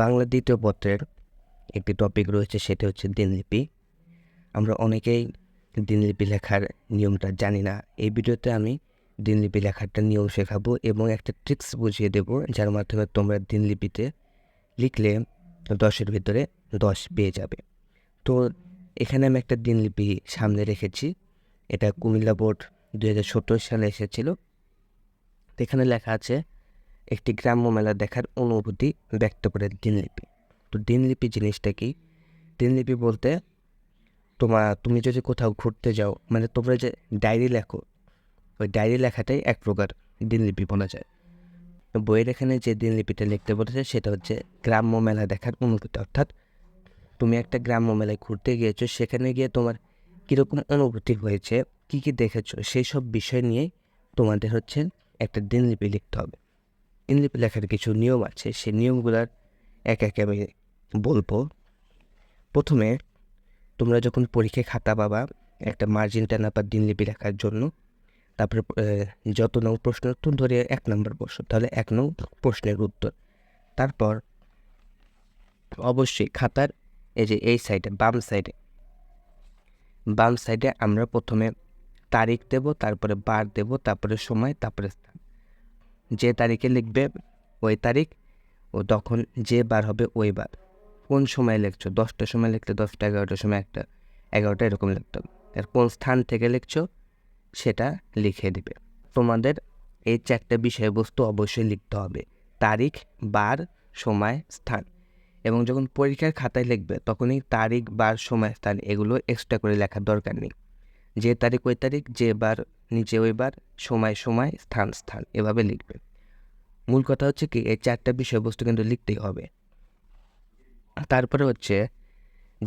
বাংলা দ্বিতীয় পত্রের একটি টপিক রয়েছে, সেটা হচ্ছে দিনলিপি। আমরা অনেকেই দিনলিপি লেখার নিয়মটা জানি না। এই ভিডিওতে আমি দিনলিপি লেখারটা নিয়ম শেখাবো এবং একটা ট্রিক্স বুঝিয়ে দেবো, যার মাধ্যমে তোমরা দিনলিপিতে লিখলে দশের ভিতরে দশ পেয়ে যাবে। তো এখানে আমি একটা দিনলিপি সামনে রেখেছি। এটা কুমিল্লা বোর্ড দু হাজার সতেরো সালে এসেছিল। এখানে লেখা আছে একটি গ্রাম্য মেলা দেখার অনুভূতি ব্যক্ত করে দিনলিপি তো দিনলিপি জিনিসটা কি? দিনলিপি বলতে তোমার তুমি যদি কোথাও ঘুরতে যাও মানে তোমরা যে ডায়েরি লেখো, ওই ডায়েরি লেখাটাই এক প্রকার দিনলিপি বলা যায়। বইয়ের এখানে যে দিনলিপিটা লিখতে বলেছে সেটা হচ্ছে গ্রাম্য মেলা দেখার অনুভূতি। অর্থাৎ তুমি একটা গ্রাম্য মেলায় ঘুরতে গিয়েছো, সেখানে গিয়ে তোমার কীরকম অনুভূতি হয়েছে, কী কী দেখেছ, সেই সব বিষয় নিয়েই তোমাদের হচ্ছে একটা দিনলিপি লিখতে হবে। দিনলিপি লেখার কিছু নিয়ম আছে, সেই নিয়মগুলোর এক একে আমি বলব। প্রথমে তোমরা যখন পরীক্ষায় খাতা পাবা, একটা মার্জিন টানা বা দিনলিপি লেখার জন্য, তারপরে যত নং প্রশ্নের উত্তর ধরে এক নম্বর প্রশ্ন তাহলে এক নং প্রশ্নের উত্তর। তারপর অবশ্যই খাতার, এই যে এই সাইডে বাম সাইডে বাম সাইডে আমরা প্রথমে তারিখ দেব, তারপরে বার দেব, তারপরে সময়, তারপরে স্থান। যে তারিখে লিখবে ওই তারিখ ও তখন যে বার হবে ওই বার। কোন সময় লিখছো? দশটার সময় লিখলে দশটা, এগারোটার সময় একটা, এগারোটা এরকম লিখতে হবে। আর কোন স্থান থেকে লিখছো সেটা লিখে দিবে। তোমাদের এই চারটে বিষয়বস্তু অবশ্যই লিখতে হবে। তারিখ, বার, সময়, স্থান। এবং যখন পরীক্ষার খাতায় লিখবে, তখনই তারিখ, বার, সময়, স্থান এগুলো এক্সট্রা করে লেখার দরকার নেই। যে তারিখ, ওই তারিখ, যে বার নিচে ওই বার সময় সময়, স্থান স্থান এভাবে লিখবে। মূল কথা হচ্ছে কি, এই চারটা বিষয়বস্তু কিন্তু লিখতেই হবে। তারপরে হচ্ছে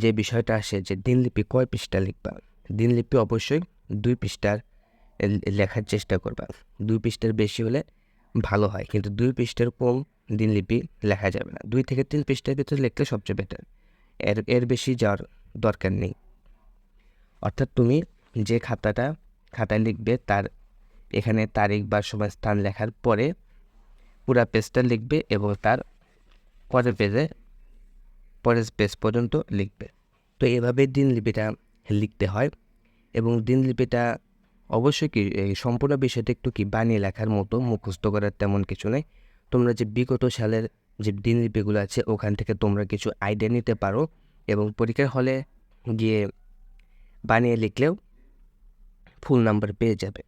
যে বিষয়টা আসে যে দিনলিপি কয় পৃষ্ঠা লিখবা? দিনলিপি অবশ্যই দুই পৃষ্ঠার লেখার চেষ্টা করবা। দুই পৃষ্ঠার বেশি হলে ভালো হয়, কিন্তু দুই পৃষ্ঠার কম দিনলিপি লেখা যাবে না। দুই থেকে তিন পৃষ্ঠার ভিতরে লিখলে সবচেয়ে বেটার এর এর বেশি যাওয়ার দরকার নেই। অর্থাৎ তুমি যে খাতাটা খাতায় লিখবে তার, এখানে তারিখ বা সময় স্থান লেখার পরে পুরা পেজটা লিখবে এবং তার পরের পেজে পরের পেজ পর্যন্ত লিখবে। তো এভাবে দিনলিপিটা লিখতে হয় এবং দিনলিপিটা অবশ্যই কি সম্পূর্ণ বিষয়টা একটু কি বানিয়ে লেখার মতো, মুখস্থ করার তেমন কিছু নেই। তোমরা যে বিগত সালের যে দিনলিপিগুলো আছে, ওখান থেকে তোমরা কিছু আইডিয়া নিতে পারো এবং পরীক্ষার হলে গিয়ে বানিয়ে লিখলেও ফুল নাম্বার পেয়ে যাবে।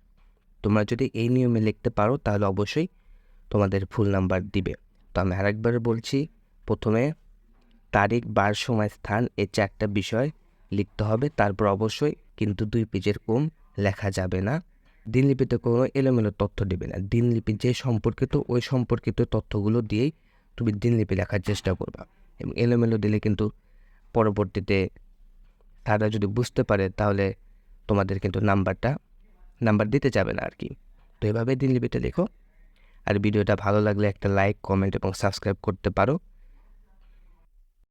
তোমরা যদি এই নিয়মে লিখতে পারো, তাহলে অবশ্যই তোমাদের ফুল নাম্বার দিবে। তো আমি আরেকবার বলছি, প্রথমে তারিখ, বার, সময়, স্থান এই চারটা বিষয় লিখতে হবে। তারপর অবশ্যই কিন্তু দুই পেজের কম লেখা যাবে না। দিনলিপিতে কোনো এলোমেলো তথ্য দেবে না। দিনলিপি যে সম্পর্কিত, ওই সম্পর্কিত তথ্যগুলো দিয়েই তুমি দিনলিপি লেখার চেষ্টা করবা। এবং এলোমেলো দিলে কিন্তু পরবর্তীতে তারা যদি বুঝতে পারে, তাহলে তোমাদের কিন্তু নাম্বারটা, নাম্বার দিতে যাবে না আর কি। তো এভাবে দিনলিপিটা লেখো। আর ভিডিওটা ভালো লাগলে একটা লাইক, কমেন্ট এবং সাবস্ক্রাইব করতে পারো।